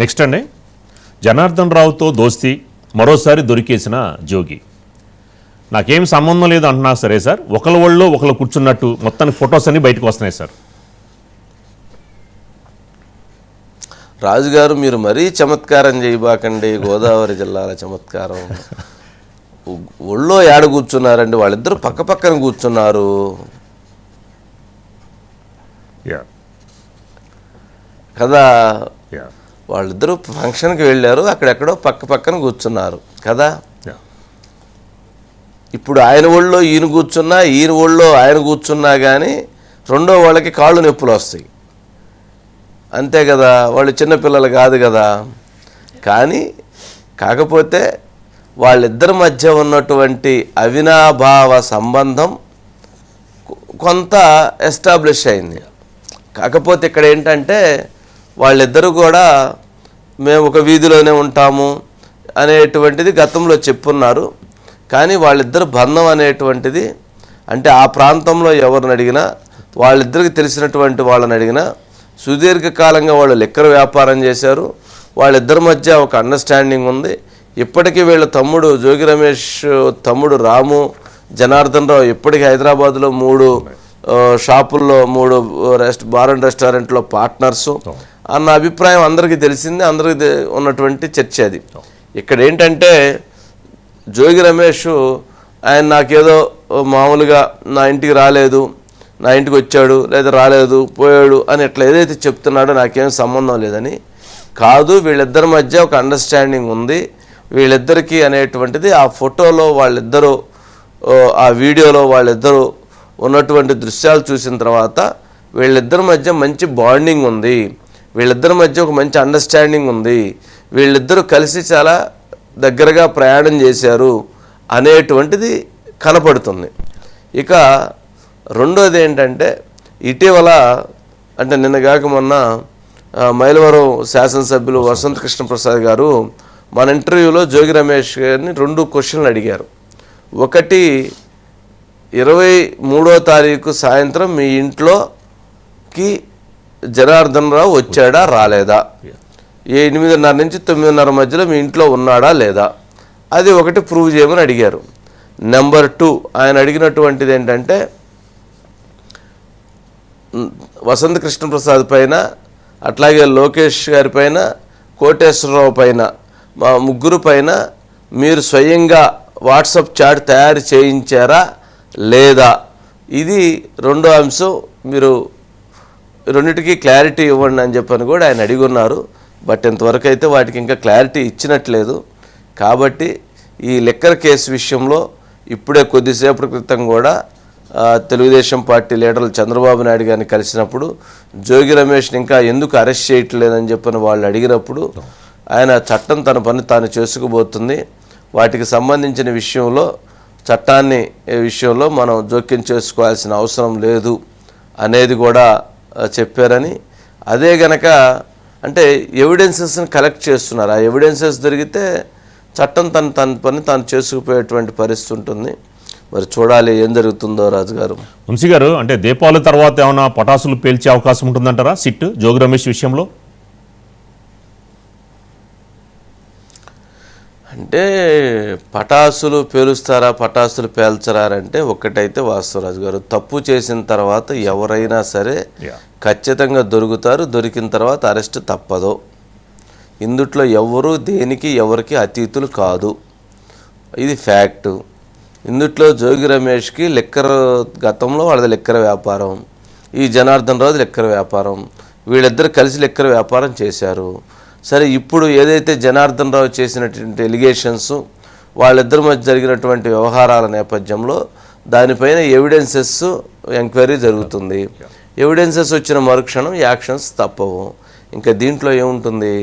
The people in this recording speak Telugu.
నెక్స్ట్ అండి. జనార్దన్ రావుతో దోస్తి మరోసారి దొరికేసిన జోగి. నాకేం సంబంధం లేదు అంటున్నా సరే సార్. ఒకళ్ళ ఒళ్ళో ఒకళ్ళు కూర్చున్నట్టు మొత్తానికి ఫొటోస్ అన్ని బయటకు వస్తున్నాయి సార్. రాజుగారు మీరు మరీ చమత్కారం చేయబాకండి. గోదావరి జిల్లాల చమత్కారం. ఒళ్ళో ఏడ కూర్చున్నారండి? వాళ్ళిద్దరు పక్క పక్కన కూర్చున్నారు. కదా వాళ్ళిద్దరూ ఫంక్షన్కి వెళ్ళారు అక్కడెక్కడో పక్క పక్కన కూర్చున్నారు కదా? ఇప్పుడు ఆయన ఒళ్ళో ఈయన కూర్చున్నా ఈయన ఒళ్ళో ఆయన కూర్చున్నా కానీ రెండో వాళ్ళకి కాళ్ళు నొప్పులు వస్తాయి. అంతే కదా? వాళ్ళు చిన్నపిల్లలు కాదు కదా? కానీ కాకపోతే వాళ్ళిద్దరి మధ్య ఉన్నటువంటి అవినాభావ సంబంధం కొంత ఎస్టాబ్లిష్ అయింది. కాకపోతే ఇక్కడ ఏంటంటే వాళ్ళిద్దరూ కూడా మేము ఒక వీధిలోనే ఉంటాము అనేటువంటిది గతంలో చెప్పున్నారు. కానీ వాళ్ళిద్దరు బంధం అనేటువంటిది అంటే ఆ ప్రాంతంలో ఎవరిని అడిగినా వాళ్ళిద్దరికి తెలిసినటువంటి వాళ్ళని అడిగినా సుదీర్ఘకాలంగా వాళ్ళు లెక్కర వ్యాపారం చేశారు. వాళ్ళిద్దరి మధ్య ఒక అండర్స్టాండింగ్ ఉంది. ఇప్పటికీ వీళ్ళ తమ్ముడు జోగి రమేష్ తమ్ముడు రాము జనార్దన్ రావు ఇప్పటికీ హైదరాబాద్లో మూడు షాపుల్లో మూడు రెస్ట్ బార్ అండ్ రెస్టారెంట్లో పార్ట్నర్సు. అన్న అభిప్రాయం అందరికీ తెలిసింది అందరికీ ఉన్నటువంటి చర్చ అది. ఇక్కడ ఏంటంటే జోగి రమేష్ ఆయన నాకేదో మామూలుగా నా ఇంటికి రాలేదు నా ఇంటికి వచ్చాడు లేదా రాలేదు పోయాడు అని ఇట్లా ఏదైతే చెప్తున్నాడో నాకేం సంబంధం లేదని కాదు వీళ్ళిద్దరి మధ్య ఒక అండర్స్టాండింగ్ ఉంది. వీళ్ళిద్దరికీ అనేటువంటిది ఆ ఫోటోలో వాళ్ళిద్దరూ ఆ వీడియోలో వాళ్ళిద్దరూ ఉన్నటువంటి దృశ్యాలు చూసిన తర్వాత వీళ్ళిద్దరి మధ్య మంచి బాండింగ్ ఉంది. వీళ్ళిద్దరి మధ్య ఒక మంచి అండర్స్టాండింగ్ ఉంది. వీళ్ళిద్దరూ కలిసి చాలా దగ్గరగా ప్రయాణం చేశారు అనేటువంటిది కనపడుతుంది. ఇక రెండోది ఏంటంటే ఇటీవల అంటే నిన్నగాక మొన్న మైలవరం శాసనసభ్యులు వసంత కృష్ణప్రసాద్ గారు మన ఇంటర్వ్యూలో జోగి రమేష్ గారిని రెండు క్వశ్చన్లు అడిగారు. ఒకటి ఇరవై మూడో తారీఖు సాయంత్రం మీ ఇంట్లోకి జనార్దన్ రావు వచ్చాడా రాలేదా? ఏ ఎనిమిదిన్నర నుంచి తొమ్మిదిన్నర మధ్యలో మీ ఇంట్లో ఉన్నాడా లేదా? అది ఒకటి ప్రూవ్ చేయమని అడిగారు. నెంబర్ టూ ఆయన అడిగినటువంటిది ఏంటంటే వసంత కృష్ణప్రసాద్ పైన అట్లాగే లోకేష్ గారి పైన కోటేశ్వరరావు పైన మా ముగ్గురు పైన మీరు స్వయంగా వాట్సప్ చాట్ తయారు చేయించారా లేదా? ఇది రెండో అంశం. మీరు రెండింటికి క్లారిటీ ఇవ్వండి అని చెప్పని కూడా ఆయన అడిగి ఉన్నారు బట్ ఇంతవరకు అయితే వాటికి ఇంకా క్లారిటీ ఇచ్చినట్లేదు. కాబట్టి ఈ లెక్కర్ కేసు విషయంలో ఇప్పుడే కొద్దిసేపటి క్రితం కూడా తెలుగుదేశం పార్టీ లీడర్లు చంద్రబాబు నాయుడు గారిని కలిసినప్పుడు జోగి రమేష్ని ఇంకా ఎందుకు అరెస్ట్ చేయట్లేదని చెప్పని వాళ్ళు అడిగినప్పుడు ఆయన చట్టం తన పని తాను చేసుకుపోతుంది. వాటికి సంబంధించిన విషయంలో చట్టాన్ని విషయంలో మనం జోక్యం చేసుకోవాల్సిన అవసరం లేదు అనేది కూడా చెప్పారని. అదే గనక అంటే ఎవిడెన్సెస్ని కలెక్ట్ చేస్తున్నారు. ఆ ఎవిడెన్సెస్ దొరికితే చట్టం తను తన పని తాను చేసుకుపోయేటువంటి పరిస్థితి ఉంటుంది. మరి చూడాలి ఏం జరుగుతుందో రాజుగారు. వంశీ గారు అంటే దీపావళి తర్వాత ఏమైనా పటాసులు పేల్చే అవకాశం ఉంటుందంటారా? సిట్ జోగి రమేష్ విషయంలో? అంటే పటాసులు పేలుస్తారా పటాసులు పేల్చరా అంటే ఒక్కటైతే వాస్తవరాజు గారు. తప్పు చేసిన తర్వాత ఎవరైనా సరే. ఖచ్చితంగా దొరుకుతారు దొరికిన తర్వాత అరెస్ట్ తప్పదు. ఇందుట్లో ఎవరు దేనికి ఎవరికి అతీతులు కాదు. ఇది ఫ్యాక్టు. ఇందుట్లో జోగి రమేష్కి లెక్కర గతంలో వాళ్ళది లెక్కర వ్యాపారం. ఈ జనార్దన్ రావు లెక్కర వ్యాపారం. వీళ్ళిద్దరు కలిసి లెక్కర వ్యాపారం చేశారు. సరే ఇప్పుడు ఏదైతే జనార్దన్ రావు చేసినటువంటి ఎలిగేషన్స్ వాళ్ళిద్దరి మధ్య జరిగినటువంటి వ్యవహారాల నేపథ్యంలో దానిపైన ఎవిడెన్సెస్ ఎంక్వైరీ జరుగుతుంది. ఎవిడెన్సెస్ వచ్చిన మరుక్షణం యాక్షన్స్ తప్పవు. ఇంకా దీంట్లో ఏముంటుంది?